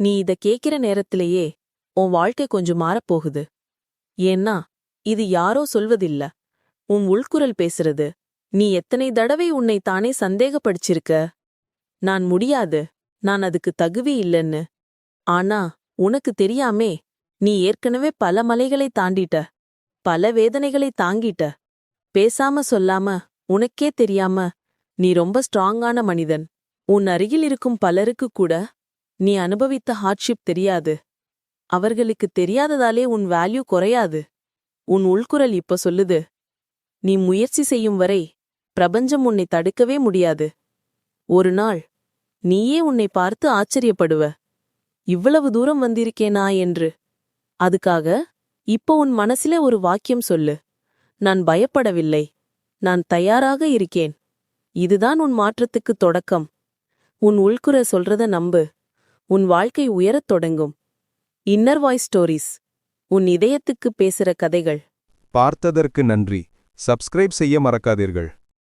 நீ இத கேக்கிற நேரத்திலேயே உன் வாழ்க்கை கொஞ்சம் மாறப்போகுது ஏன்னா இது யாரோ சொல்வதில்ல. உன் உள்குரல் பேசுறது. நீ எத்தனை தடவை உன்னை தானே சந்தேகப்படிச்சிருக்க? நான் முடியாது. நான் அதுக்கு தகுவி இல்லைன்னு. ஆனா உனக்கு தெரியாமே நீ ஏற்கனவே பல மலைகளை தாண்டிட்ட. பல வேதனைகளை தாங்கிட்ட. பேசாம சொல்லாம உனக்கே தெரியாம நீ ரொம்ப ஸ்ட்ராங்கான மனிதன். உன் அருகில் இருக்கும் பலருக்கு கூட நீ அனுபவித்த ஹார்ட்ஷிப் தெரியாது. அவர்களுக்கு தெரியாததாலே உன் வேல்யூ குறையாது. உன் உள்குரல் இப்ப சொல்லுது. நீ முயற்சி செய்யும் வரை பிரபஞ்சம் உன்னை தடுக்கவே முடியாது. ஒரு நாள் நீயே உன்னை பார்த்து ஆச்சரியப்படுவ. இவ்வளவு தூரம் வந்திருக்கேனா என்று. அதுக்காக இப்போ உன் மனசில ஒரு வாக்கியம் சொல்லு. நான் பயப்படவில்லை. நான் தயாராக இருக்கேன். இதுதான் உன் மாற்றத்துக்கு தொடக்கம். உன் உள்குற சொல்றத நம்பு. உன் வாழ்க்கை உயரத் தொடங்கும். இன்னர் வாய்ஸ் ஸ்டோரிஸ் உன் இதயத்துக்கு பேசுற கதைகள். பார்த்ததற்கு நன்றி. சப்ஸ்கிரைப் செய்ய மறக்காதீர்கள்.